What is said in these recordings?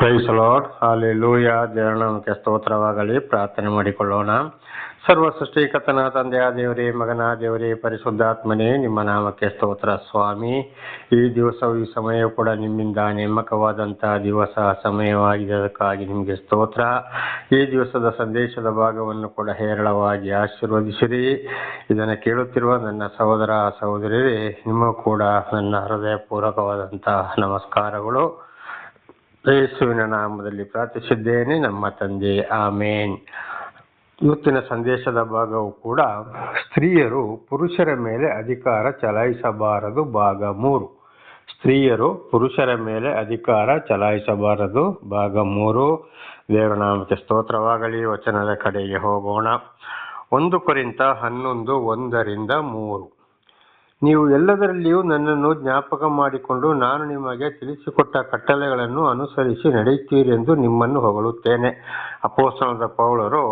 Price lord ಲೂಯ ದೇವರನಾಮಕ್ಕೆ ಸ್ತೋತ್ರವಾಗಲಿ. ಪ್ರಾರ್ಥನೆ ಮಾಡಿಕೊಳ್ಳೋಣ. ಸರ್ವ ಸೃಷ್ಟಿಕತನ ತಂದೆಯ ದೇವರೇ, ಮಗನ ದೇವರೇ, ಪರಿಶುದ್ಧಾತ್ಮನೇ, ನಿಮ್ಮ ನಾಮಕ್ಕೆ ಸ್ತೋತ್ರ ಸ್ವಾಮಿ. ಈ ದಿವಸವು ಈ ಸಮಯ ಕೂಡ ನಿಮ್ಮಿಂದ ನೇಮಕವಾದಂತಹ ದಿವಸ ಸಮಯವಾಗಿದೆ ಅದಕ್ಕಾಗಿ ನಿಮಗೆ ಸ್ತೋತ್ರ. ಈ ದಿವಸದ ಸಂದೇಶದ ಭಾಗವನ್ನು ಕೂಡ ಹೇರಳವಾಗಿ ಆಶೀರ್ವದಿಸಿರಿ. ಇದನ್ನು ಕೇಳುತ್ತಿರುವ ನನ್ನ ಸಹೋದರ ಸಹೋದರಿಯರೇ, ನಿಮ್ಮ ಕೂಡ ನನ್ನ ಹೃದಯಪೂರ್ವಕವಾದಂತಹ ನಮಸ್ಕಾರಗಳು. ಯೇಸುವಿನ ನಾಮದಲ್ಲಿ ಪ್ರಾರ್ಥಿಸಿದ್ದೇನೆ. ನಮ್ಮ ತಂದೆ, ಆಮೇನ್. ಇವತ್ತಿನ ಸಂದೇಶದ ಭಾಗವು ಕೂಡ ಸ್ತ್ರೀಯರು ಪುರುಷರ ಮೇಲೆ ಅಧಿಕಾರ ಚಲಾಯಿಸಬಾರದು, ಭಾಗ ಮೂರು. ಸ್ತ್ರೀಯರು ಪುರುಷರ ಮೇಲೆ ಅಧಿಕಾರ ಚಲಾಯಿಸಬಾರದು, ಭಾಗ ಮೂರು. ದೇವನಾಮಕ್ಕೆ ಸ್ತೋತ್ರವಾಗಲಿ, ವಚನದ ಕಡೆಗೆ ಹೋಗೋಣ. ಒಂದು ಕುರಿತ ಹನ್ನೊಂದು ಒಂದರಿಂದ ಮೂರು. ನೀವು ಎಲ್ಲದರಲ್ಲಿಯೂ ನನ್ನನ್ನು ಜ್ಞಾಪಕ ಮಾಡಿಕೊಂಡು ನಾನು ನಿಮಗೆ ತಿಳಿಸಿಕೊಟ್ಟ ಕಟ್ಟಳೆಗಳನ್ನು ಅನುಸರಿಸಿ ನಡೆಯುತ್ತೀರೆಂದು ನಿಮ್ಮನ್ನು ಹೊಗಳುತ್ತೇನೆ. ಅಪೋಸ್ತನದ ಪೌಳರು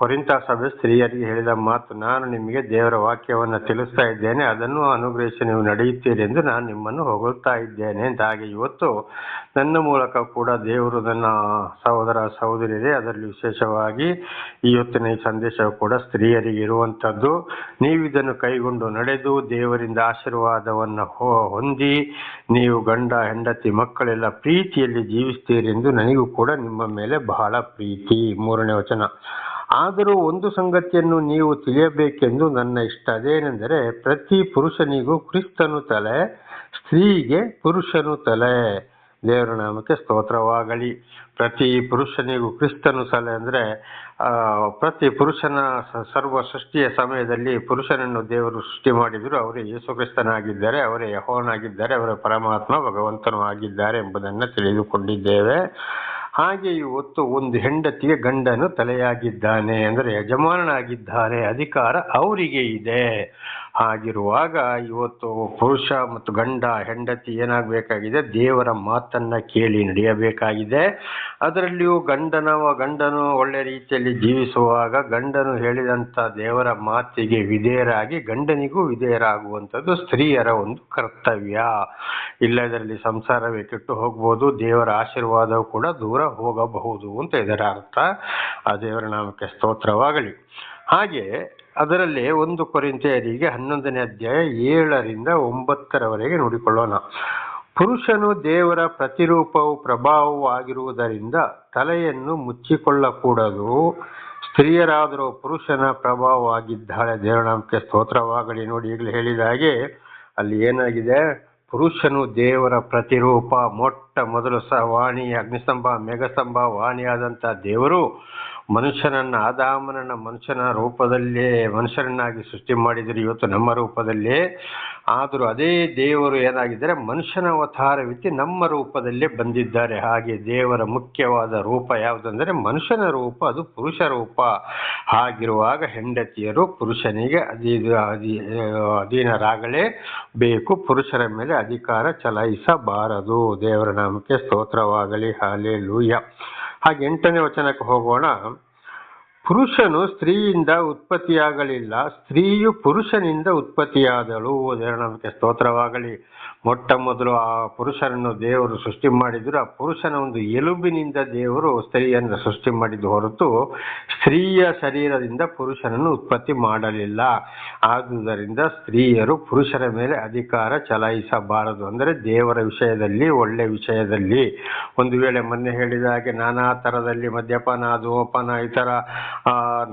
ಕೊರಿಂತ ಸಭೆ ಸ್ತ್ರೀಯರಿಗೆ ಹೇಳಿದ ಮಾತು ನಾನು ನಿಮಗೆ ದೇವರ ವಾಕ್ಯವನ್ನು ತಿಳಿಸ್ತಾ ಇದ್ದೇನೆ, ಅದನ್ನು ಅನುಗ್ರಹಿಸಿ ನೀವು ನಡೆಯುತ್ತೀರಿ ಎಂದು ನಾನು ನಿಮ್ಮನ್ನು ಹೊಗಳ್ತಾ ಇದ್ದೇನೆ ಅಂತ. ಹಾಗೆ ಇವತ್ತು ನನ್ನ ಮೂಲಕ ಕೂಡ ದೇವರು ನನ್ನ ಸಹೋದರ ಸಹೋದರಿಯರೇ, ಅದರಲ್ಲಿ ವಿಶೇಷವಾಗಿ ಇವತ್ತಿನ ಈ ಸಂದೇಶವು ಕೂಡ ಸ್ತ್ರೀಯರಿಗೆ ಇರುವಂಥದ್ದು. ನೀವು ಇದನ್ನು ಕೈಗೊಂಡು ನಡೆದು ದೇವರಿಂದ ಆಶೀರ್ವಾದವನ್ನು ಹೊಂದಿ ನೀವು ಗಂಡ, ಹೆಂಡತಿ, ಮಕ್ಕಳೆಲ್ಲ ಪ್ರೀತಿಯಲ್ಲಿ ಜೀವಿಸ್ತೀರಿ ಎಂದು ನನಗೂ ಕೂಡ ನಿಮ್ಮ ಮೇಲೆ ಬಹಳ ಪ್ರೀತಿ. ಮೂರನೇ ವಚನ. ಆದರೂ ಒಂದು ಸಂಗತಿಯನ್ನು ನೀವು ತಿಳಿಯಬೇಕೆಂದು ನನ್ನ ಇಷ್ಟ. ಅದೇನೆಂದರೆ, ಪ್ರತಿ ಪುರುಷನಿಗೂ ಕ್ರಿಸ್ತನು ತಲೆ, ಸ್ತ್ರೀಗೆ ಪುರುಷನು ತಲೆ. ದೇವರ ನಾಮಕ್ಕೆ ಸ್ತೋತ್ರವಾಗಲಿ. ಪ್ರತಿ ಪುರುಷನಿಗೂ ಕ್ರಿಸ್ತನು ತಲೆ ಅಂದರೆ ಪ್ರತಿ ಪುರುಷನ ಸರ್ವ ಸೃಷ್ಟಿಯ ಸಮಯದಲ್ಲಿ ಪುರುಷನನ್ನು ದೇವರು ಸೃಷ್ಟಿ ಮಾಡಿದರು ಅವರೇ ಯೇಸು ಕ್ರಿಸ್ತನಾಗಿದ್ದಾರೆ ಅವರೇ ಯಹೋನಾಗಿದ್ದಾರೆ ಅವರ ಪರಮಾತ್ಮ ಭಗವಂತನು ಆಗಿದ್ದಾರೆ ಎಂಬುದನ್ನು ತಿಳಿದುಕೊಂಡಿದ್ದೇವೆ. ಹಾಗೆ ಇವತ್ತು ಒಂದು ಹೆಂಡತಿಗೆ ಗಂಡನು ತಲೆಯಾಗಿದ್ದಾನೆ ಅಂದರೆ ಯಜಮಾನನಾಗಿದ್ದಾರೆ ಅಧಿಕಾರ ಅವರಿಗೆ ಇದೆ. ಹಾಗಿರುವಾಗ ಇವತ್ತು ಪುರುಷ ಮತ್ತು ಗಂಡ, ಹೆಂಡತಿ ಏನಾಗಬೇಕಾಗಿದೆ? ದೇವರ ಮಾತನ್ನ ಕೇಳಿ ನಡೆಯಬೇಕಾಗಿದೆ. ಅದರಲ್ಲಿಯೂ ಗಂಡನ, ಗಂಡನು ಒಳ್ಳೆ ರೀತಿಯಲ್ಲಿ ಜೀವಿಸುವಾಗ ಗಂಡನು ಹೇಳಿದಂಥ ದೇವರ ಮಾತಿಗೆ ವಿಧೇಯರಾಗಿ ಗಂಡನಿಗೂ ವಿಧೇಯರಾಗುವಂಥದ್ದು ಸ್ತ್ರೀಯರ ಒಂದು ಕರ್ತವ್ಯ. ಇಲ್ಲದರಲ್ಲಿ ಸಂಸಾರವೇ ಕೆಟ್ಟು ಹೋಗ್ಬೋದು, ದೇವರ ಆಶೀರ್ವಾದವು ಕೂಡ ದೂರ ಹೋಗಬಹುದು ಅಂತ ಇದರ ಅರ್ಥ. ಆ ದೇವರ ನಾಮಕ್ಕೆ ಸ್ತೋತ್ರವಾಗಲಿ. ಹಾಗೆ ಅದರಲ್ಲಿ ಒಂದು ಕೊರಿಂತೆಯರಿಗೆ ಹನ್ನೊಂದನೇ ಅಧ್ಯಾಯ ಏಳರಿಂದ ಒಂಬತ್ತರವರೆಗೆ ನೋಡಿಕೊಳ್ಳೋಣ. ಪುರುಷನು ದೇವರ ಪ್ರತಿರೂಪವು ಪ್ರಭಾವವಾಗಿರುವುದರಿಂದ ತಲೆಯನ್ನು ಮುಚ್ಚಿಕೊಳ್ಳಕೂಡದು. ಸ್ತ್ರೀಯರಾದರೂ ಪುರುಷನ ಪ್ರಭಾವವಾಗಿದ್ದಾಳೆ. ದೇವರನಾಮಕ್ಕೆ ಸ್ತೋತ್ರವಾಗಲಿ. ನೋಡಿ, ಈಗಲೇ ಹೇಳಿದ ಹಾಗೆ ಅಲ್ಲಿ ಏನಾಗಿದೆ? ಪುರುಷನು ದೇವರ ಪ್ರತಿರೂಪ, ಮೊಟ್ಟ ಮೊದಲು ಸಹ ವಾಣಿ, ಅಗ್ನಿಸ್ತಂಭ, ಮೇಘಸ್ತಂಭ, ವಾಣಿಯಾದಂಥ ದೇವರು ಮನುಷ್ಯನನ್ನ ಆದಾಮನನ್ನ ಮನುಷ್ಯನ ರೂಪದಲ್ಲೇ ಮನುಷ್ಯರನ್ನಾಗಿ ಸೃಷ್ಟಿ ಮಾಡಿದರೆ ಇವತ್ತು ನಮ್ಮ ರೂಪದಲ್ಲೇ. ಆದರೂ ಅದೇ ದೇವರು ಏನಾಗಿದ್ದರೆ, ಮನುಷ್ಯನ ಅವತಾರವಿತ್ತು ನಮ್ಮ ರೂಪದಲ್ಲೇ ಬಂದಿದ್ದಾರೆ. ಹಾಗೆ ದೇವರ ಮುಖ್ಯವಾದ ರೂಪ ಯಾವುದಂದರೆ ಮನುಷ್ಯನ ರೂಪ, ಅದು ಪುರುಷ ರೂಪ. ಹಾಗಿರುವಾಗ ಹೆಂಡತಿಯರು ಪುರುಷನಿಗೆ ಅಧೀ ಅಧೀನರಾಗಲೇ ಬೇಕು, ಪುರುಷರ ಮೇಲೆ ಅಧಿಕಾರ ಚಲಾಯಿಸಬಾರದು. ದೇವರ ನಾಮಕ್ಕೆ ಸ್ತೋತ್ರವಾಗಲಿ. ಹಾಲೆ ಲೂಯ ಹಾಗೆ ಎಂಟನೇ ವಚನಕ್ಕೆ ಹೋಗೋಣ. ಪುರುಷನು ಸ್ತ್ರೀಯಿಂದ ಉತ್ಪತ್ತಿಯಾಗಲಿಲ್ಲ, ಸ್ತ್ರೀಯು ಪುರುಷನಿಂದ ಉತ್ಪತ್ತಿಯಾದಳು. ನಮಗೆ ಸ್ತೋತ್ರವಾಗಲಿ, ಮೊಟ್ಟ ಮೊದಲು ಆ ಪುರುಷನನ್ನು ದೇವರು ಸೃಷ್ಟಿ ಮಾಡಿದ್ರು. ಆ ಪುರುಷನ ಒಂದು ಎಲುಬಿನಿಂದ ದೇವರು ಸ್ತ್ರೀಯನ್ನು ಸೃಷ್ಟಿ ಮಾಡಿದ್ದು ಹೊರತು ಸ್ತ್ರೀಯ ಶರೀರದಿಂದ ಪುರುಷನನ್ನು ಉತ್ಪತ್ತಿ ಮಾಡಲಿಲ್ಲ. ಆದುದರಿಂದ ಸ್ತ್ರೀಯರು ಪುರುಷರ ಮೇಲೆ ಅಧಿಕಾರ ಚಲಾಯಿಸಬಾರದು. ಅಂದರೆ ದೇವರ ವಿಷಯದಲ್ಲಿ, ಒಳ್ಳೆ ವಿಷಯದಲ್ಲಿ. ಒಂದು ವೇಳೆ ಮೊನ್ನೆ ಹೇಳಿದ ಹಾಗೆ ನಾನಾ ಥರದಲ್ಲಿ ಮದ್ಯಪಾನ, ಧೂಮಪಾನ ಈ ಥರ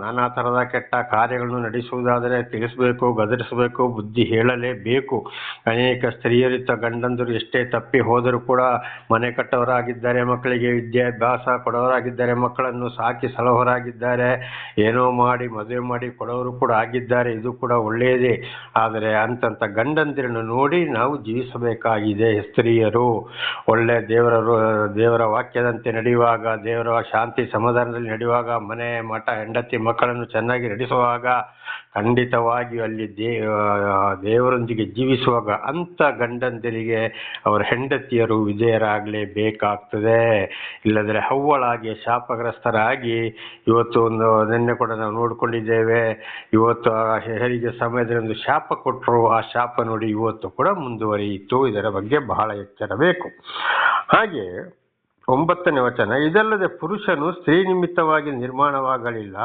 ನಾನಾ ಥರದ ಕೆಟ್ಟ ಕಾರ್ಯಗಳನ್ನು ನಡೆಸುವುದಾದರೆ ತಿಳಿಸಬೇಕು, ಗದರಿಸಬೇಕು, ಬುದ್ಧಿ ಹೇಳಲೇಬೇಕು. ಅನೇಕ ಸ್ತ್ರೀಯರಿತ ಗಂಡಂದರು ಎಷ್ಟೇ ತಪ್ಪಿ ಹೋದರೂ ಕೂಡ ಮನೆ ಕಟ್ಟವರಾಗಿದ್ದಾರೆ ಮಕ್ಕಳಿಗೆ ವಿದ್ಯಾಭ್ಯಾಸ ಕೊಡೋರಾಗಿದ್ದಾರೆ ಮಕ್ಕಳನ್ನು ಸಾಕಿ ಸಲಹರಾಗಿದ್ದಾರೆ. ಏನೋ ಮಾಡಿ ಮದುವೆ ಮಾಡಿ ಕೊಡೋರು ಕೂಡ ಆಗಿದ್ದಾರೆ, ಇದು ಕೂಡ ಒಳ್ಳೆಯದೇ. ಆದರೆ ಅಂತಂತ ಗಂಡಂದಿರನ್ನು ನೋಡಿ ನಾವು ಜೀವಿಸಬೇಕಾಗಿದೆ ಸ್ತ್ರೀಯರು. ಒಳ್ಳೆ ದೇವರ ದೇವರ ವಾಕ್ಯದಂತೆ ನಡೆಯುವಾಗ, ದೇವರ ಶಾಂತಿ ಸಮಾಧಾನದಲ್ಲಿ ನಡೆಯುವಾಗ ಮನೆ ಮಠ ಹೆಂಡತಿ ಮಕ್ಕಳನ್ನು ಚೆನ್ನಾಗಿ ನಡೆಸುವಾಗ ಖಂಡಿತವಾಗಿಯೂ ಅಲ್ಲಿ ದೇ ದೇವರೊಂದಿಗೆ ಜೀವಿಸುವಾಗ ಅಂಥ ಗಂಡಂದಿರಿಗೆ ಅವರ ಹೆಂಡತಿಯರು ವಿಜಯರಾಗಲೇಬೇಕಾಗ್ತದೆ ಇಲ್ಲದ್ರೆ ಹವ್ವಳಾಗಿ, ಶಾಪಗ್ರಸ್ತರಾಗಿ ಇವತ್ತು ಒಂದು ನಿನ್ನೆ ಕೂಡ ನಾವು ನೋಡಿಕೊಂಡಿದ್ದೇವೆ. ಇವತ್ತು ಹೆರಿಗೆ ಸಮಯದಲ್ಲಿ ಒಂದು ಶಾಪ ಕೊಟ್ಟರು. ಆ ಶಾಪ ನೋಡಿ ಇವತ್ತು ಕೂಡ ಮುಂದುವರಿಯಿತು. ಇದರ ಬಗ್ಗೆ ಬಹಳ ಎಚ್ಚರ ಬೇಕು ಹಾಗೆ ಒಂಬತ್ತನೇ ವಚನ, ಇದಲ್ಲದೆ ಪುರುಷನು ಸ್ತ್ರೀ ನಿಮಿತ್ತವಾಗಿ ನಿರ್ಮಾಣವಾಗಲಿಲ್ಲ,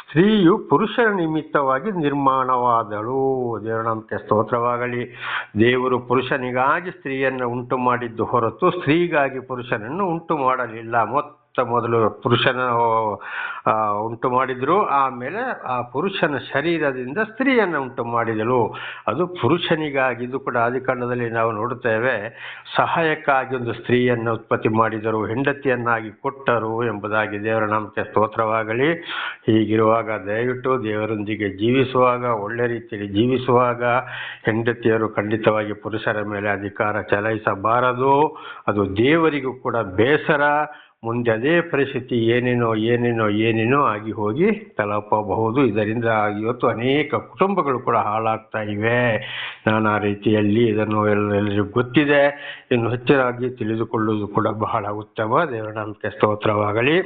ಸ್ತ್ರೀಯು ಪುರುಷನ ನಿಮಿತ್ತವಾಗಿ ನಿರ್ಮಾಣವಾದಳು. ದೇವರ ನಾಮಕ್ಕೆ ಸ್ತೋತ್ರವಾಗಲಿ. ದೇವರು ಪುರುಷನಿಗಾಗಿ ಸ್ತ್ರೀಯನ್ನು ಉಂಟು ಮಾಡಿದ್ದು ಹೊರತು ಸ್ತ್ರೀಗಾಗಿ ಪುರುಷನನ್ನು ಉಂಟು ಮಾಡಲಿಲ್ಲ ಮೊದಲು ಪುರುಷನ ಉಂಟು ಮಾಡಿದ್ರು. ಆಮೇಲೆ ಆ ಪುರುಷನ ಶರೀರದಿಂದ ಸ್ತ್ರೀಯನ್ನು ಉಂಟು ಮಾಡಿದಳು. ಅದು ಪುರುಷನಿಗಾಗಿ ಇದು ಕೂಡ ಆದಿಕಾಂಡದಲ್ಲಿ ನಾವು ನೋಡುತ್ತೇವೆ, ಸಹಾಯಕ್ಕಾಗಿ ಒಂದು ಸ್ತ್ರೀಯನ್ನು ಉತ್ಪತ್ತಿ ಮಾಡಿದರು, ಹೆಂಡತಿಯನ್ನಾಗಿ ಕೊಟ್ಟರು ಎಂಬುದಾಗಿ ದೇವರ ನಾಮಕ್ಕೆ ಸ್ತೋತ್ರವಾಗಲಿ. ಹೀಗಿರುವಾಗ ದಯವಿಟ್ಟು ದೇವರೊಂದಿಗೆ ಜೀವಿಸುವಾಗ, ಒಳ್ಳೆ ರೀತಿಯಲ್ಲಿ ಜೀವಿಸುವಾಗ ಹೆಂಡತಿಯರು ಖಂಡಿತವಾಗಿ ಪುರುಷರ ಮೇಲೆ ಅಧಿಕಾರ ಚಲಾಯಿಸಬಾರದು. ಅದು ದೇವರಿಗೂ ಕೂಡ ಬೇಸರ ಮುಂದೆ ಅದೇ ಪರಿಸ್ಥಿತಿ, ಏನೇನೋ ಏನೇನೋ ಏನೇನೋ ಆಗಿ ಹೋಗಿ ತಲುಪಬಹುದು. ಇದರಿಂದ ಇವತ್ತು ಅನೇಕ ಕುಟುಂಬಗಳು ಕೂಡ ಹಾಳಾಗ್ತಾ ಇವೆ. ನಾನಾ ರೀತಿಯಲ್ಲಿ ಇದನ್ನು ಎಲ್ಲ ಎಲ್ಲರಿಗೂ ಗೊತ್ತಿದೆ. ಇನ್ನು ಹೆಚ್ಚಿನಾಗಿ ತಿಳಿದುಕೊಳ್ಳುವುದು ಕೂಡ ಬಹಳ ಉತ್ತಮ. ದೇವರ ನಾಮಕ್ಕೆ ಸ್ತೋತ್ರವಾಗಲಿ.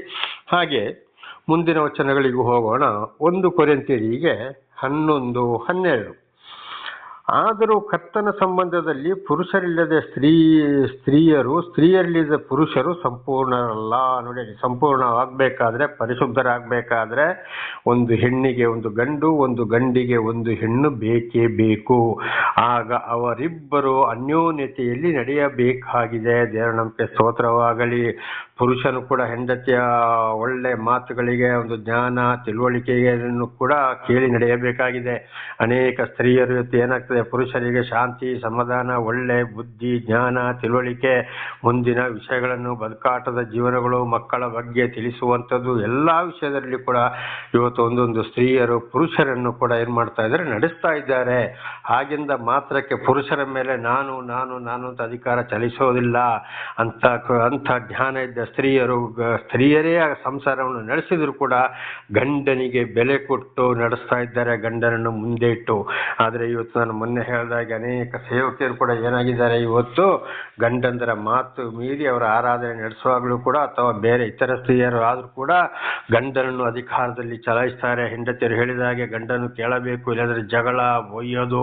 ಹಾಗೆ ಮುಂದಿನ ವಚನಗಳಿಗೂ ಹೋಗೋಣ. ಒಂದು ಕೊರೆಂತಿರಿಗೆ ಹನ್ನೊಂದು, ಹನ್ನೆರಡು. ಆದರೂ ಕತ್ತನ ಸಂಬಂಧದಲ್ಲಿ ಪುರುಷರಿಲ್ಲದೆ ಸ್ತ್ರೀ, ಸ್ತ್ರೀಯರು ಸ್ತ್ರೀಯರಿಲ್ಲದ ಪುರುಷರು ಸಂಪೂರ್ಣರಲ್ಲ. ನೋಡಿ, ಸಂಪೂರ್ಣವಾಗಬೇಕಾದ್ರೆ, ಪರಿಶುದ್ಧರಾಗಬೇಕಾದ್ರೆ ಒಂದು ಹೆಣ್ಣಿಗೆ ಒಂದು ಗಂಡು, ಒಂದು ಗಂಡಿಗೆ ಒಂದು ಹೆಣ್ಣು ಬೇಕೇ ಬೇಕು. ಆಗ ಅವರಿಬ್ಬರು ಅನ್ಯೋನ್ಯತೆಯಲ್ಲಿ ನಡೆಯಬೇಕಾಗಿದೆ. ದೇವರ ನಂಬಿಕೆ ಸ್ತೋತ್ರವಾಗಲಿ. ಪುರುಷನು ಕೂಡ ಹೆಂಡತಿಯ ಒಳ್ಳೆ ಮಾತುಗಳಿಗೆ, ಒಂದು ಜ್ಞಾನ, ತಿಳುವಳಿಕೆಯನ್ನು ಕೂಡ ಕೇಳಿ ನಡೆಯಬೇಕಾಗಿದೆ. ಅನೇಕ ಸ್ತ್ರೀಯರು ಏನಾಗ್ತದೆ? ಪುರುಷರಿಗೆ ಶಾಂತಿ, ಸಮಾಧಾನ, ಒಳ್ಳೆ ಬುದ್ಧಿ, ಜ್ಞಾನ, ತಿಳುವಳಿಕೆ, ಮುಂದಿನ ವಿಷಯಗಳನ್ನು ಬದುಕಾಟದ ಜೀವನಗಳು, ಮಕ್ಕಳ ಬಗ್ಗೆ ತಿಳಿಸುವಂಥದ್ದು ಎಲ್ಲ ವಿಷಯದಲ್ಲಿ ಕೂಡ ಇವತ್ತು ಒಂದೊಂದು ಸ್ತ್ರೀಯರು ಪುರುಷರನ್ನು ಕೂಡ ಏನು ಮಾಡ್ತಾ ಇದ್ದಾರೆ, ನಡೆಸ್ತಾ ಇದ್ದಾರೆ. ಹಾಗಿಂದ ಮಾತ್ರಕ್ಕೆ ಪುರುಷರ ಮೇಲೆ ನಾನು ನಾನು ನಾನು ಅಂತ ಅಧಿಕಾರ ಚಲಿಸೋದಿಲ್ಲ ಅಂತ ಅಂಥ ಜ್ಞಾನ ಇದ್ದ ಸ್ತ್ರೀಯರು ಸ್ತ್ರೀಯರೇ ಸಂಸಾರವನ್ನು ನಡೆಸಿದ್ರು ಕೂಡ ಗಂಡನಿಗೆ ಬೆಲೆ ಕೊಟ್ಟು ನಡೆಸ್ತಾ ಇದ್ದಾರೆ, ಗಂಡನನ್ನು ಮುಂದೆ ಇಟ್ಟು. ಆದರೆ ಇವತ್ತು ನಾನು ಮೊನ್ನೆ ಹೇಳಿದಾಗೆ ಅನೇಕ ಸೇವಕಿಯರು ಕೂಡ ಏನಾಗಿದ್ದಾರೆ ಇವತ್ತು ಗಂಡಂದರ ಮಾತು ಮೀರಿ ಅವರ ಆರಾಧನೆ ನಡೆಸುವಾಗಲೂ ಕೂಡ ಅಥವಾ ಬೇರೆ ಇತರ ಸ್ತ್ರೀಯರು ಆದರೂ ಕೂಡ ಗಂಡನನ್ನು ಅಧಿಕಾರದಲ್ಲಿ ಚಲಾಯಿಸ್ತಾರೆ. ಹೆಂಡತಿಯರು ಹೇಳಿದಾಗೆ ಗಂಡನ್ನು ಗಂಡನು ಕೇಳಬೇಕು, ಇಲ್ಲದ್ರೆ ಜಗಳ, ಒಯ್ಯೋದು,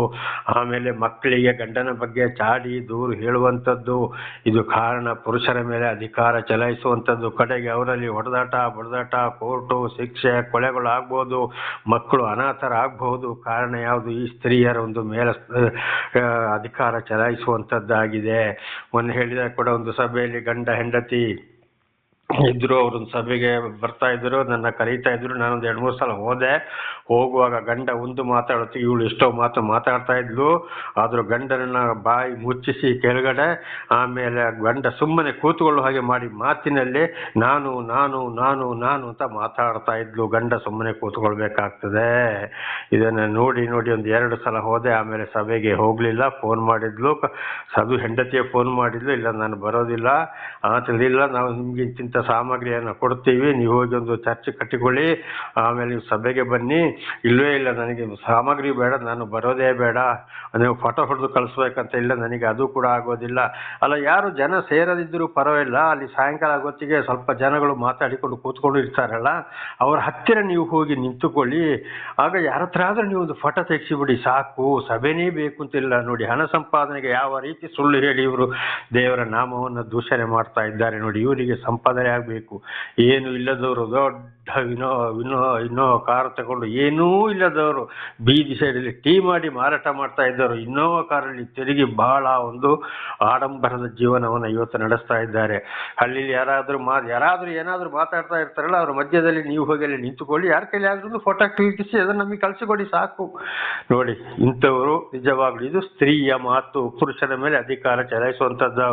ಆಮೇಲೆ ಮಕ್ಕಳಿಗೆ ಗಂಡನ ಬಗ್ಗೆ ಚಾಡಿ, ದೂರು ಹೇಳುವಂಥದ್ದು, ಇದು ಕಾರಣ ಪುರುಷರ ಮೇಲೆ ಅಧಿಕಾರ ಚಲಾಯಿಸುವಂಥದ್ದು. ಕಡೆಗೆ ಅವರಲ್ಲಿ ಹೊಡೆದಾಟ, ಬಡದಾಟ, ಕೋರ್ಟು, ಶಿಕ್ಷೆ ಕೊಲೆಗಳು ಆಗ್ಬೋದು ಮಕ್ಕಳು ಅನಾಥರಾಗಬಹುದು ಕಾರಣ ಯಾವುದು? ಈ ಸ್ತ್ರೀಯರ ಒಂದು ಮೇಲ ಅಧಿಕಾರ ಚಲಾಯಿಸುವಂಥದ್ದಾಗಿದೆ ಒಂದು ಹೇಳಿದ ಕೂಡ ಒಂದು ಸಭೆಯಲ್ಲಿ ಗಂಡ ಹೆಂಡತಿ ಇದ್ರು ಅವ್ರೊಂದು ಸಭೆಗೆ ಬರ್ತಾ ಇದ್ರು, ನನ್ನ ಕರೀತಾ ಇದ್ರು, ನಾನೊಂದು ಎರಡು ಮೂರು ಸಲ ಹೋದೆ. ಹೋಗುವಾಗ ಗಂಡ ಒಂದು ಮಾತಾಡುತ್ತೆ ಇವಳು ಎಷ್ಟೋ ಮಾತು ಮಾತಾಡ್ತಾ ಇದ್ಲು. ಆದರೂ ಗಂಡನನ್ನ ಬಾಯಿ ಮುಚ್ಚಿಸಿ ಕೆಳಗಡೆ, ಆಮೇಲೆ ಗಂಡ ಸುಮ್ಮನೆ ಕೂತ್ಕೊಳ್ಳೋ ಹಾಗೆ ಮಾಡಿ ಮಾತಿನಲ್ಲಿ, ನಾನು ನಾನು ನಾನು ನಾನು ಅಂತ ಮಾತಾಡ್ತಾ ಇದ್ಲು. ಗಂಡ ಸುಮ್ಮನೆ ಕೂತ್ಕೊಳ್ಬೇಕಾಗ್ತದೆ. ಇದನ್ನು ನೋಡಿ ನೋಡಿ ಒಂದು ಎರಡು ಸಲ ಹೋದೆ. ಆಮೇಲೆ ಸಭೆಗೆ ಹೋಗಲಿಲ್ಲ, ಫೋನ್ ಮಾಡಿದ್ಲು. ಅದು ಹೆಂಡತಿಯ ಫೋನ್ ಮಾಡಿದ್ಲು. ಇಲ್ಲ, ನಾನು ಬರೋದಿಲ್ಲ. ಇಲ್ಲ ನಾವು ನಿಮ್ಗೆ ಸಾಮಗ್ರಿಯನ್ನು ಕೊಡ್ತೀವಿ. ನೀವು ಹೋಗಿ ಒಂದು ಚರ್ಚ್ ಕಟ್ಟಿಕೊಳ್ಳಿ. ಆಮೇಲೆ ನೀವು ಸಭೆಗೆ ಬನ್ನಿ. ಇಲ್ಲವೇ ಇಲ್ಲ, ನನಗೆ ಸಾಮಗ್ರಿ ಬೇಡ, ನಾನು ಬರೋದೇ ಬೇಡ. ನೀವು ಫೋಟೋ ಹೊಡೆದು ಕಳಿಸ್ಬೇಕಂತ ಇಲ್ಲ, ನನಗೆ ಅದು ಕೂಡ ಆಗೋದಿಲ್ಲ. ಅಲ್ಲ, ಯಾರು ಜನ ಸೇರದಿದ್ದರೂ ಪರವಾಗಿಲ್ಲ. ಅಲ್ಲಿ ಸಾಯಂಕಾಲ ಹೊತ್ತಿಗೆ ಸ್ವಲ್ಪ ಜನಗಳು ಮಾತಾಡಿಕೊಂಡು ಕೂತ್ಕೊಂಡು ಇರ್ತಾರಲ್ಲ, ಅವ್ರ ಹತ್ತಿರ ನೀವು ಹೋಗಿ ನಿಂತುಕೊಳ್ಳಿ. ಆಗ ಯಾರ ಹತ್ರ ಆದರೂ ನೀವು ಒಂದು ಫೋಟೋ ತೆಗೆಸಿಬಿಡಿ, ಸಾಕು, ಸಭೆನೇ ಬೇಕು ಅಂತಿಲ್ಲ ನೋಡಿ, ಹಣ ಸಂಪಾದನೆಗೆ ಯಾವ ರೀತಿ ಸುಳ್ಳು ಹೇಳಿ ಇವರು ದೇವರ ನಾಮವನ್ನು ದೂಷಣೆ ಮಾಡ್ತಾ ಇದ್ದಾರೆ. ನೋಡಿ, ಇವರಿಗೆ ಸಂಪಾದನೆ ಆಗಬೇಕು. ಏನು ಇಲ್ಲದವರು ದೊಡ್ಡ ವಿನೋ ವಿನೋ, ಇನ್ನೋ ಕಾರ್ ತಗೊಂಡು ಏನೂ ಇಲ್ಲದವರು ಬೀದಿ ಸೈಡಲ್ಲಿ ಟೀ ಮಾಡಿ ಮಾರಾಟ ಮಾಡ್ತಾ ಇದ್ದವರು ಇನ್ನೋವಾ ಕಾರಲ್ಲಿ ತಿರುಗಿ ಬಹಳ ಒಂದು ಆಡಂಬರದ ಜೀವನವನ್ನು ಇವತ್ತು ನಡೆಸ್ತಾ ಇದ್ದಾರೆ. ಹಳ್ಳಿಲಿ ಯಾರಾದರೂ ಮಾ, ಯಾರಾದರೂ ಏನಾದರೂ ಮಾತಾಡ್ತಾ ಇರ್ತಾರಲ್ಲ ಅವ್ರ ಮಧ್ಯದಲ್ಲಿ ನೀವು ಹೋಗಿ ಅಲ್ಲಿ ನಿಂತುಕೊಳ್ಳಿ. ಯಾರ ಕೈಲಿ ಆದ್ರೂ ಫೋಟೋ ಕ್ಲಿಕ್ಕಿಸಿ, ಅದನ್ನು ನಮಗೆ ಕಳಿಸಿಕೊಡಿ ಸಾಕು. ನೋಡಿ, ಇಂಥವರು ನಿಜವಾಗ್ಲೂ ಇದು ಸ್ತ್ರೀಯ ಮಾತು. ಪುರುಷರ ಮೇಲೆ ಅಧಿಕಾರ ಚಲಾಯಿಸುವಂಥದ್ದು.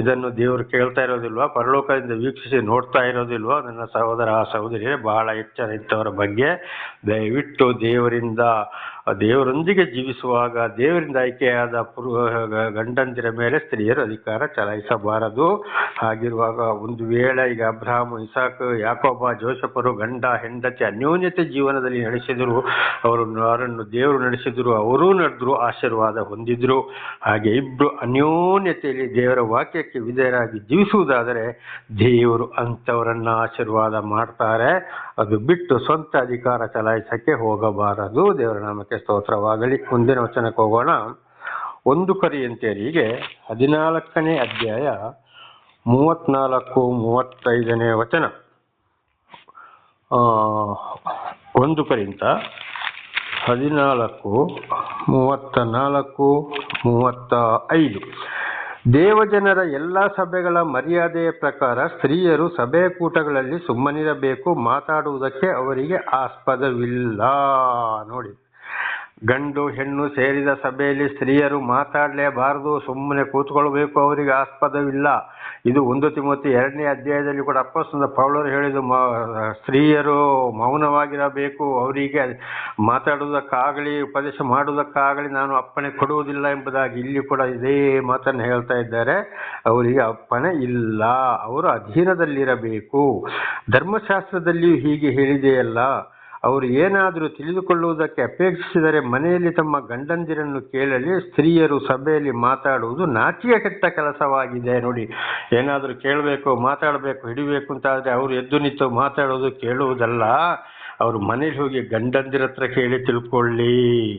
ಇದನ್ನು ದೇವರು ಕೇಳ್ತಾ ಇರೋದಿಲ್ವಾ? ಪರಲೋಕದಿಂದ ವೀಕ್ಷಿಸಿ ನೋಡ್ತಾ ಇರೋದಿಲ್ವೋ? ನನ್ನ ಸಹೋದರ ಸಹೋದರಿಯರೇ ಬಹಳ ಎಚ್ಚರ ಇದ್ದವರ ಬಗ್ಗೆ ದಯವಿಟ್ಟು ದೇವರಿಂದ ದೇವರೊಂದಿಗೆ ಜೀವಿಸುವಾಗ ದೇವರಿಂದ ಆಯ್ಕೆಯಾದ ಪುರು ಗಂಡಂದಿರ ಮೇಲೆ ಸ್ತ್ರೀಯರು ಅಧಿಕಾರ ಚಲಾಯಿಸಬಾರದು. ಹಾಗಿರುವಾಗ ಒಂದು ವೇಳೆ ಈಗ ಅಬ್ರಹಾಮ್, ಇಸಾಕ್, ಯಾಕೋಬ, ಜೋಸಫರು, ಗಂಡ, ಹೆಂಡತಿ ಅನ್ಯೋನ್ಯತೆ ಜೀವನದಲ್ಲಿ ನಡೆಸಿದರು ಅವರು ಅವರನ್ನು ದೇವರು ನಡೆಸಿದರು, ಅವರೂ ನಡೆದ್ರು, ಆಶೀರ್ವಾದ ಹೊಂದಿದ್ರು. ಹಾಗೆ ಇಬ್ರು ಅನ್ಯೋನ್ಯತೆಯಲ್ಲಿ ದೇವರ ವಾಕ್ಯಕ್ಕೆ ವಿಧೇಯರಾಗಿ ಜೀವಿಸುವುದಾದರೆ ದೇವರು ಅಂಥವರನ್ನ ಆಶೀರ್ವಾದ ಮಾಡ್ತಾರೆ. ಅದು ಬಿಟ್ಟು ಸ್ವಂತ ಅಧಿಕಾರ ಚಲಾಯಿಸಕ್ಕೆ ಹೋಗಬಾರದು. ದೇವರ ನಾಮಕ್ಕೆ ಸ್ತೋತ್ರವಾಗಲಿ ಮುಂದಿನ ವಚನಕ್ಕೆ ಹೋಗೋಣ. ಒಂದು ಕರಿಯಂತೆಯರಿಗೆ ಹದಿನಾಲ್ಕನೇ ಅಧ್ಯಾಯ ಮೂವತ್ನಾಲ್ಕು ಮೂವತ್ತೈದನೇ ವಚನ. ಒಂದು ಪರ್ಯಂತ ಹದಿನಾಲ್ಕು ಮೂವತ್ತ ನಾಲ್ಕು ಮೂವತ್ತ ಐದು ದೇವಜನರ ಎಲ್ಲ ಸಭೆಗಳ ಮರ್ಯಾದೆಯ ಪ್ರಕಾರ ಸ್ತ್ರೀಯರು ಸಭೆ ಕೂಟಗಳಲ್ಲಿ ಸುಮ್ಮನಿರಬೇಕು. ಮಾತಾಡುವುದಕ್ಕೆ ಅವರಿಗೆ ಆಸ್ಪದವಿಲ್ಲ. ನೋಡಿ. ಗಂಡು ಹೆಣ್ಣು ಸೇರಿದ ಸಭೆಯಲ್ಲಿ ಸ್ತ್ರೀಯರು ಮಾತಾಡಲೇಬಾರದು, ಸುಮ್ಮನೆ ಕೂತ್ಕೊಳ್ಬೇಕು, ಅವರಿಗೆ ಆಸ್ಪದವಿಲ್ಲ. ಇದು ಒಂದು ತಿಮೋತಿ ಎರಡನೇ ಅಧ್ಯಾಯದಲ್ಲಿ ಕೂಡ ಅಪ್ಪಸ್ತಂದ ಪೌಳರು ಹೇಳಿದ್ದು ಮ, ಸ್ತ್ರೀಯರು ಮೌನವಾಗಿರಬೇಕು, ಅವರಿಗೆ ಮಾತಾಡುವುದಕ್ಕಾಗಲಿ, ಉಪದೇಶ ಮಾಡುವುದಕ್ಕಾಗಲಿ ನಾನು ಅಪ್ಪಣೆ ಕೊಡುವುದಿಲ್ಲ ಎಂಬುದಾಗಿ ಇಲ್ಲಿ ಕೂಡ ಇದೇ ಮಾತನ್ನು ಹೇಳ್ತಾ ಇದ್ದಾರೆ. ಅವರಿಗೆ ಅಪ್ಪಣೆ ಇಲ್ಲ, ಅವರು ಅಧೀನದಲ್ಲಿರಬೇಕು. ಧರ್ಮಶಾಸ್ತ್ರದಲ್ಲಿಯೂ ಹೀಗೆ ಹೇಳಿದೆಯಲ್ಲ ಅವರು ಏನಾದರೂ ತಿಳಿದುಕೊಳ್ಳುವುದಕ್ಕೆ ಅಪೇಕ್ಷಿಸಿದರೆ ಮನೆಯಲ್ಲಿ ತಮ್ಮ ಗಂಡಂದಿರನ್ನು ಕೇಳಲಿ, ಸ್ತ್ರೀಯರು ಸಭೆಯಲ್ಲಿ ಮಾತಾಡುವುದು ನಾಚಿಯ ಕೆಟ್ಟ ಕೆಲಸವಾಗಿದೆ ನೋಡಿ. ಏನಾದರೂ ಕೇಳಬೇಕು, ಮಾತಾಡಬೇಕು, ಹಿಡಿಬೇಕು ಅಂತ ಆದರೆ ಅವರು ಎದ್ದು ನಿಂತು ಮಾತಾಡೋದು ಕೇಳುವುದಲ್ಲ. ಅವರು ಮನೇಲಿ ಹೋಗಿ ಗಂಡಂದಿರ ಹತ್ರ ಕೇಳಿ ತಿಳ್ಕೊಳ್ಳಿ.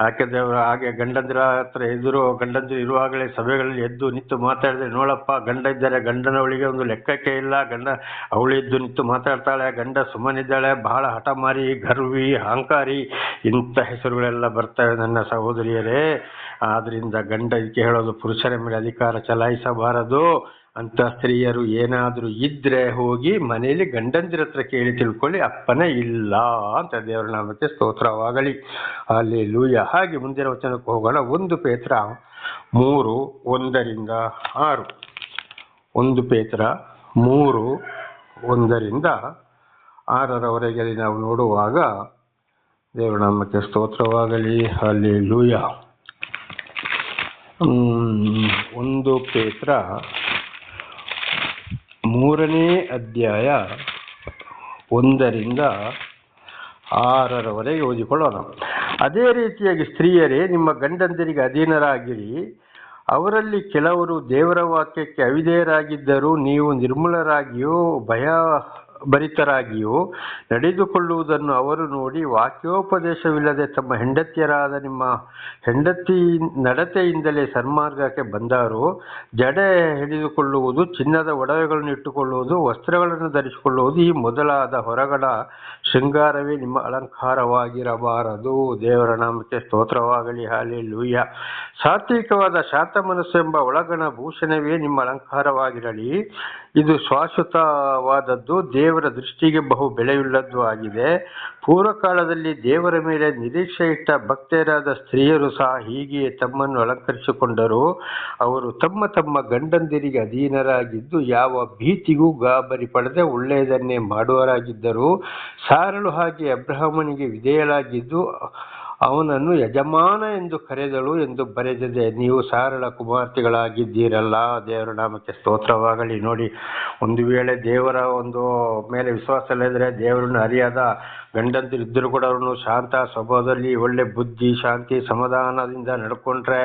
ಯಾಕಂದ್ರೆ ಅವರು ಹಾಗೆ ಗಂಡಂದಿರ ಹತ್ರ ಎದುರು, ಗಂಡಂದಿರು ಇರುವಾಗಲೇ ಸಭೆಗಳಲ್ಲಿ ಎದ್ದು ನಿಂತು ಮಾತಾಡಿದ್ರೆ, ನೋಡಪ್ಪ, ಗಂಡ ಇದ್ದಾರೆ, ಗಂಡನವಳಿಗೆ ಒಂದು ಲೆಕ್ಕಕ್ಕೆ ಇಲ್ಲ, ಗಂಡ, ಅವಳು ಎದ್ದು ನಿಂತು ಮಾತಾಡ್ತಾಳೆ, ಗಂಡ ಸುಮ್ಮನಿದ್ದಾಳೆ, ಬಹಳ ಹಠಮಾರಿ, ಗರ್ವಿ, ಅಹಂಕಾರಿ ಇಂಥ ಹೆಸರುಗಳೆಲ್ಲ ಬರ್ತವೆ ನನ್ನ ಸಹೋದರಿಯರೇ. ಆದ್ರಿಂದ ಗಂಡ ಇದಕ್ಕೆ ಹೇಳೋದು ಪುರುಷರ ಮೇಲೆ ಅಧಿಕಾರ ಚಲಾಯಿಸಬಾರದು. ಅಂತ ಸ್ತ್ರೀಯರು ಏನಾದರೂ ಇದ್ರೆ ಹೋಗಿ ಮನೆಯಲ್ಲಿ ಗಂಡಂದಿರ ಹತ್ರ ಕೇಳಿ ತಿಳ್ಕೊಳ್ಳಿ, ಅಪ್ಪನೇ ಇಲ್ಲ ಅಂತ ದೇವರ ನಾಮಕ್ಕೆ ಸ್ತೋತ್ರವಾಗಲಿ. ಅಲ್ಲಿ ಲೂಯ ಹಾಗೆ ಮುಂದಿನ ವಚನಕ್ಕೆ ಹೋಗೋಣ. ಒಂದು ಪೇತ್ರ ಮೂರು, ಒಂದರಿಂದ ಆರು. ಒಂದು ಪೇತ್ರ ಮೂರು, ಒಂದರಿಂದ ಆರರವರೆಗೆ ನಾವು ನೋಡುವಾಗ ದೇವರ ನಾಮಕ್ಕೆ ಸ್ತೋತ್ರವಾಗಲಿ. ಅಲ್ಲಿ ಲೂಯ ಒಂದು ಪೇತ್ರ ಮೂರನೇ ಅಧ್ಯಾಯ ಒಂದರಿಂದ ಆರರವರೆಗೆ ಓದಿಕೊಳ್ಳೋಣ. ಅದೇ ರೀತಿಯಾಗಿ ಸ್ತ್ರೀಯರೇ, ನಿಮ್ಮ ಗಂಡಂದಿರಿಗೆ ಅಧೀನರಾಗಿರಿ. ಅವರಲ್ಲಿ ಕೆಲವರು ದೇವರ ವಾಕ್ಯಕ್ಕೆ ಅವಿಧೇಯರಾಗಿದ್ದರೂ ನೀವು ನಿರ್ಮಲರಾಗಿಯೂ ಭಯ ಭರಿತರಾಗಿಯೂ ನಡೆದುಕೊಳ್ಳುವುದನ್ನು ಅವರು ನೋಡಿ ವಾಕ್ಯೋಪದೇಶವಿಲ್ಲದೆ ತಮ್ಮ ಹೆಂಡತಿಯರಾದ ನಿಮ್ಮ ಹೆಂಡತಿ ನಡತೆಯಿಂದಲೇ ಸನ್ಮಾರ್ಗಕ್ಕೆ ಬಂದಾರು, ಜಡೆ ಹಿಡಿದುಕೊಳ್ಳುವುದು, ಚಿನ್ನದ ಒಡವೆಗಳನ್ನು ಇಟ್ಟುಕೊಳ್ಳುವುದು, ವಸ್ತ್ರಗಳನ್ನು ಧರಿಸಿಕೊಳ್ಳುವುದು ಈ ಮೊದಲಾದ ಹೊರಗಡ ಶೃಂಗಾರವೇ ನಿಮ್ಮ ಅಲಂಕಾರವಾಗಿರಬಾರದು. ದೇವರ ನಾಮಕ್ಕೆ ಸ್ತೋತ್ರವಾಗಲಿ ಹಾಲಿ ಲೂಯ್ಯ ಸಾತ್ವಿಕವಾದ ಶಾಂತ ಎಂಬ ಒಳಗಣ ಭೂಷಣವೇ ನಿಮ್ಮ ಅಲಂಕಾರವಾಗಿರಲಿ. ಇದು ಶಾಶ್ವತವಾದದ್ದು, ದೇವರ ದೃಷ್ಟಿಗೆ ಬಹು ಬೆಲೆಯುಳ್ಳದ್ದು ಆಗಿದೆ. ಪೂರ್ವಕಾಲದಲ್ಲಿ ದೇವರ ಮೇಲೆ ನಿರೀಕ್ಷೆ ಇಟ್ಟ ಭಕ್ತರಾದ ಸ್ತ್ರೀಯರು ಸಹ ಹೀಗೆಯೇ ತಮ್ಮನ್ನು ಅಲಂಕರಿಸಿಕೊಂಡರು. ಅವರು ತಮ್ಮ ತಮ್ಮ ಗಂಡಂದಿರಿಗೆ ಅಧೀನರಾಗಿದ್ದು, ಯಾವ ಭೀತಿಗೂ ಗಾಬರಿ ಪಡೆದೆ ಒಳ್ಳೆಯದನ್ನೇ ಮಾಡುವರಾಗಿದ್ದರು ಸಾರಳು ಹಾಗೆ ಅಬ್ರಹಮನಿಗೆ ವಿಧೇಯಳಾಗಿದ್ದು ಅವನನ್ನು ಯಜಮಾನ ಎಂದು ಕರೆದಳು ಎಂದು ಬರೆದಿದೆ. ನೀವು ಸಾರಳ ಕುಮಾರ್ತಿಗಳಾಗಿದ್ದೀರಲ್ಲ, ದೇವರ ನಾಮಕ್ಕೆ ಸ್ತೋತ್ರವಾಗಲಿ. ನೋಡಿ, ಒಂದು ವೇಳೆ ದೇವರ ಒಂದು ಮೇಲೆ ವಿಶ್ವಾಸ ಇಲ್ಲದ್ರೆ ದೇವರನ್ನು ಅರಿಯಾದ ಗಂಡಂದಿರು ಇದ್ದರೂ ಕೂಡ ಅವ್ರನ್ನು ಶಾಂತ ಸ್ವಭಾವದಲ್ಲಿ ಒಳ್ಳೆ ಬುದ್ಧಿ, ಶಾಂತಿ, ಸಮಾಧಾನದಿಂದ ನಡ್ಕೊಂಡ್ರೆ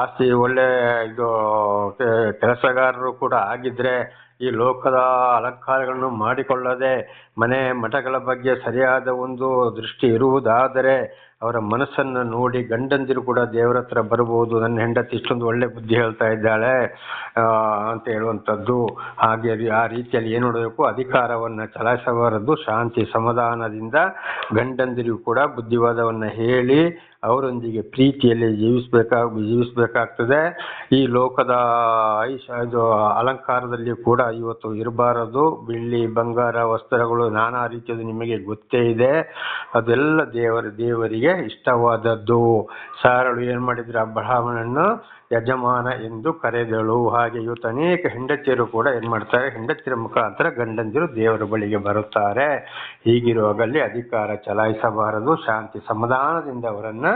ಆಸ್ತಿ ಒಳ್ಳೆ ಇದು ಕೆಲಸಗಾರರು ಕೂಡ ಆಗಿದ್ದರೆ ಈ ಲೋಕದ ಅಲಂಕಾರಗಳನ್ನು ಮಾಡಿಕೊಳ್ಳದೆ ಮನೆ ಮಠಗಳ ಬಗ್ಗೆ ಸರಿಯಾದ ಒಂದು ದೃಷ್ಟಿ ಇರುವುದಾದರೆ ಅವರ ಮನಸ್ಸನ್ನು ನೋಡಿ ಗಂಡಂದಿರು ಕೂಡ ದೇವರ ಹತ್ರ ಬರಬಹುದು. ನನ್ನ ಹೆಂಡತಿ ಇಷ್ಟೊಂದು ಒಳ್ಳೆ ಬುದ್ಧಿ ಹೇಳ್ತಾ ಇದ್ದಾಳೆ ಅಂತ ಹೇಳುವಂಥದ್ದು. ಹಾಗೆ ಆ ರೀತಿಯಲ್ಲಿ ಏನು ನೋಡಬೇಕು? ಅಧಿಕಾರವನ್ನು ಚಲಾಯಿಸಬಾರದು, ಶಾಂತಿ, ಸಮಾಧಾನದಿಂದ ಗಂಡಂದಿರಿಗೂ ಕೂಡ ಬುದ್ಧಿವಾದವನ್ನು ಹೇಳಿ ಅವರೊಂದಿಗೆ ಪ್ರೀತಿಯಲ್ಲಿ ಜೀವಿಸಬೇಕಾಗ ಜೀವಿಸಬೇಕಾಗ್ತದೆ. ಈ ಲೋಕದ ಐಶ ಇದು ಅಲಂಕಾರದಲ್ಲಿ ಕೂಡ ಇವತ್ತು ಇರಬಾರದು. ಬೆಳ್ಳಿ, ಬಂಗಾರ, ವಸ್ತ್ರಗಳು ನಾನಾ ರೀತಿಯದು ನಿಮಗೆ ಗೊತ್ತೇ ಇದೆ. ಅದೆಲ್ಲ ದೇವರ, ದೇವರಿಗೆ ಇಷ್ಟವಾದದ್ದು. ಸಾರಳು ಏನು ಮಾಡಿದ್ರು? ಬ್ರಾಹ್ಮಣನ್ನು ಯಜಮಾನ ಎಂದು ಕರೆದಳು. ಹಾಗೆ ಇವತ್ತು ಅನೇಕ ಹೆಂಡತಿಯರು ಕೂಡ ಏನು ಮಾಡ್ತಾರೆ? ಹೆಂಡತಿಯರ ಮುಖಾಂತರ ಗಂಡಂದಿರು ದೇವರ ಬಳಿಗೆ ಬರುತ್ತಾರೆ. ಹೀಗಿರುವಾಗಲ್ಲಿ ಅಧಿಕಾರ ಚಲಾಯಿಸಬಾರದು. ಶಾಂತಿ ಸಮಾಧಾನದಿಂದ ಅವರನ್ನ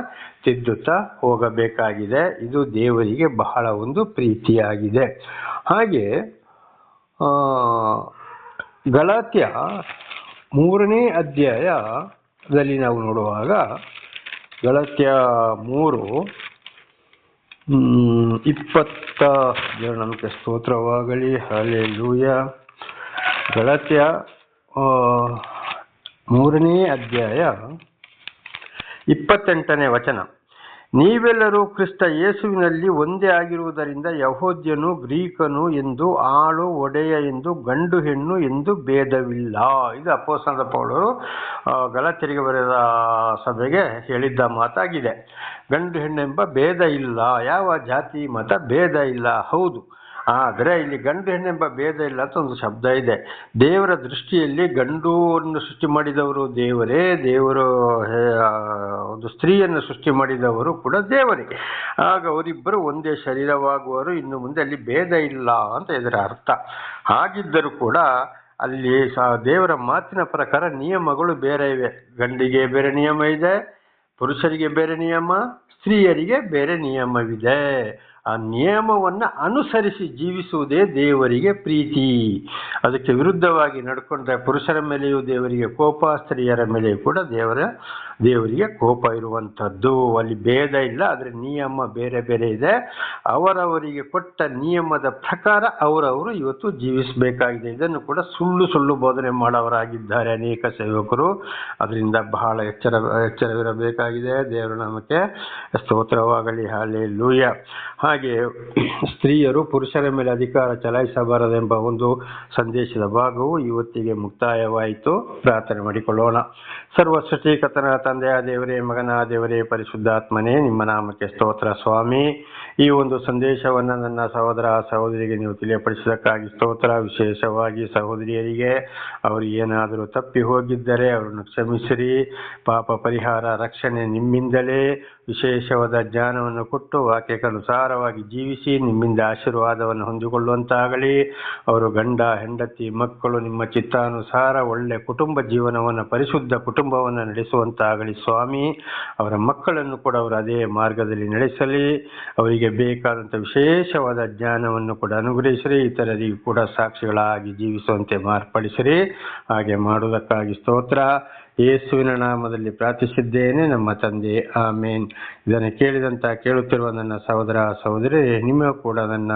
ತಿದ್ದುತ್ತಾ ಹೋಗಬೇಕಾಗಿದೆ. ಇದು ದೇವರಿಗೆ ಬಹಳ ಒಂದು ಪ್ರೀತಿಯಾಗಿದೆ. ಹಾಗೆ ಗಲಾತ್ಯ ಮೂರನೇ ಅಧ್ಯಾಯದಲ್ಲಿ ನಾವು ನೋಡುವಾಗ ಗಲಾತ್ಯ ಮೂರು ಇಪ್ಪತ್ತ ನಮಗೆ ಸ್ತೋತ್ರವಾಗಲಿ ಹಲೆಲೂಯ ಗಲಾತ್ಯ ಆ, ಮೂರನೇ ಅಧ್ಯಾಯ ಇಪ್ಪತ್ತೆಂಟನೇ ವಚನ. ನೀವೆಲ್ಲರೂ ಕ್ರಿಸ್ತ ಯೇಸುವಿನಲ್ಲಿ ಒಂದೇ ಆಗಿರುವುದರಿಂದ ಯಹೋದ್ಯನು ಗ್ರೀಕನು ಎಂದು ಆಳು ಒಡೆಯ ಎಂದು ಗಂಡು ಹೆಣ್ಣು ಎಂದು ಭೇದವಿಲ್ಲ. ಇದು ಅಪ್ಪೋಸನದ ಪೌಡರು ಆ, ಗಲಾತ್ಯರಿಗೆ ಬರೆದ ಸಭೆಗೆ ಹೇಳಿದ್ದ ಮಾತಾಗಿದೆ. ಗಂಡು ಹೆಣ್ಣೆಂಬ ಭೇದ ಇಲ್ಲ. ಯಾವ ಜಾತಿ ಮತ ಭೇದ ಇಲ್ಲ. ಹೌದು. ಆದರೆ ಇಲ್ಲಿ ಗಂಡು ಹೆಣ್ಣೆಂಬ ಭೇದ ಇಲ್ಲ ಅಂತ ಒಂದು ಶಬ್ದ ಇದೆ. ದೇವರ ದೃಷ್ಟಿಯಲ್ಲಿ ಗಂಡನ್ನು ಸೃಷ್ಟಿ ಮಾಡಿದವರು ದೇವರೇ, ದೇವರು ಒಂದು ಸ್ತ್ರೀಯನ್ನು ಸೃಷ್ಟಿ ಮಾಡಿದವರು ಕೂಡ ದೇವರೇ. ಆಗ ಅವರಿಬ್ಬರು ಒಂದೇ ಶರೀರವಾಗುವರು, ಇನ್ನು ಮುಂದೆ ಅಲ್ಲಿ ಭೇದ ಇಲ್ಲ ಅಂತ ಇದರ ಅರ್ಥ. ಹಾಗಿದ್ದರೂ ಕೂಡ ಅಲ್ಲಿ ಸ, ದೇವರ ಮಾತಿನ ಪ್ರಕಾರ ನಿಯಮಗಳು ಬೇರೆ ಇವೆ. ಗಂಡಿಗೆ ಬೇರೆ ನಿಯಮ ಇದೆ, ಪುರುಷರಿಗೆ ಬೇರೆ ನಿಯಮ, ಸ್ತ್ರೀಯರಿಗೆ ಬೇರೆ ನಿಯಮವಿದೆ. ಆ ನಿಯಮವನ್ನು ಅನುಸರಿಸಿ ಜೀವಿಸುವುದೇ ದೇವರಿಗೆ ಪ್ರೀತಿ. ಅದಕ್ಕೆ ವಿರುದ್ಧವಾಗಿ ನಡ್ಕೊಂಡ್ರೆ ಪುರುಷರ ಮೇಲೆಯೂ ದೇವರಿಗೆ ಕೋಪ, ಸ್ತ್ರೀಯರ ಮೇಲೆಯೂ ಕೂಡ ದೇವರ, ದೇವರಿಗೆ ಕೋಪ ಇರುವಂಥದ್ದು. ಅಲ್ಲಿ ಭೇದ ಇಲ್ಲ, ಆದರೆ ನಿಯಮ ಬೇರೆ ಬೇರೆ ಇದೆ. ಅವರವರಿಗೆ ಕೊಟ್ಟ ನಿಯಮದ ಪ್ರಕಾರ ಅವರವರು ಇವತ್ತು ಜೀವಿಸಬೇಕಾಗಿದೆ. ಇದನ್ನು ಕೂಡ ಸುಳ್ಳು ಸುಳ್ಳು ಬೋಧನೆ ಮಾಡವರಾಗಿದ್ದಾರೆ ಅನೇಕ ಸೇವಕರು. ಅದರಿಂದ ಬಹಳ ಎಚ್ಚರ, ಎಚ್ಚರವಿರಬೇಕಾಗಿದೆ ದೇವರ ನಾಮಕ್ಕೆ. ಸ್ತೋತ್ರವಾಗಲಿ ಹಾಲೆ ಲೂಯ ಹಾಗೆ ಸ್ತ್ರೀಯರು ಪುರುಷರ ಮೇಲೆ ಅಧಿಕಾರ ಚಲಾಯಿಸಬಾರದೆಂಬ ಒಂದು ಸಂದೇಶದ ಭಾಗವು ಇವತ್ತಿಗೆ ಮುಕ್ತಾಯವಾಯಿತು. ಪ್ರಾರ್ಥನೆ ಮಾಡಿಕೊಳ್ಳೋಣ. ಸರ್ವ ಸೃಷ್ಟಿಕರ್ತನ ತಂದೆಯ ದೇವರೇ, ಮಗನ ದೇವರೇ, ಪರಿಶುದ್ಧಾತ್ಮನೇ, ನಿಮ್ಮ ನಾಮಕ್ಕೆ ಸ್ತೋತ್ರ ಸ್ವಾಮಿ. ಈ ಒಂದು ಸಂದೇಶವನ್ನು ನನ್ನ ಸಹೋದರ ಸಹೋದರಿಗೆ ನೀವು ತಿಳಿಯಪಡಿಸಿದಕ್ಕಾಗಿ ಸ್ತೋತ್ರ. ವಿಶೇಷವಾಗಿ ಸಹೋದರಿಯರಿಗೆ ಅವರು ಏನಾದರೂ ತಪ್ಪಿ ಹೋಗಿದ್ದರೆ ಅವರನ್ನು ಕ್ಷಮಿಸಿರಿ. ಪಾಪ ಪರಿಹಾರ, ರಕ್ಷಣೆ ನಿಮ್ಮಿಂದಲೇ. ವಿಶೇಷವಾದ ಜ್ಞಾನವನ್ನು ಕೊಟ್ಟು ವಾಕ್ಯಕ್ಕನುಸಾರವಾಗಿ ಜೀವಿಸಿ ನಿಮ್ಮಿಂದ ಆಶೀರ್ವಾದವನ್ನು ಹೊಂದಿಕೊಳ್ಳುವಂತಾಗಲಿ. ಅವರು ಗಂಡ, ಹೆಂಡತಿ, ಮಕ್ಕಳು, ನಿಮ್ಮ ಚಿತ್ತಾನುಸಾರ ಒಳ್ಳೆ ಕುಟುಂಬ ಜೀವನವನ್ನು, ಪರಿಶುದ್ಧ ಕುಟುಂಬವನ್ನು ನಡೆಸುವಂತಾಗಲಿ ಸ್ವಾಮಿ. ಅವರ ಮಕ್ಕಳನ್ನು ಕೂಡ ಅವರು ಅದೇ ಮಾರ್ಗದಲ್ಲಿ ನಡೆಸಲಿ. ಅವರಿಗೆ ಬೇಕಾದಂಥ ವಿಶೇಷವಾದ ಜ್ಞಾನವನ್ನು ಕೂಡ ಅನುಗ್ರಹಿಸಿರಿ, ಇತರರಿಗೂ ಕೂಡ ಸಾಕ್ಷಿಗಳಾಗಿ ಜೀವಿಸುವಂತೆ ಮಾರ್ಪಡಿಸಿರಿ. ಹಾಗೆ ಮಾಡುವುದಕ್ಕಾಗಿ ಸ್ತೋತ್ರ. ಯೇಸುವಿನ ನಾಮದಲ್ಲಿ ಪ್ರಾರ್ಥಿಸಿದ್ದೇನೆ, ನಮ್ಮ ತಂದೆ, ಆಮೇನ್. ಇದನ್ನು ಕೇಳಿದಂತ ಕೇಳುತ್ತಿರುವ ನನ್ನ ಸಹೋದರ ಸಹೋದರಿ, ನಿಮ್ಮ ಕೂಡ ನನ್ನ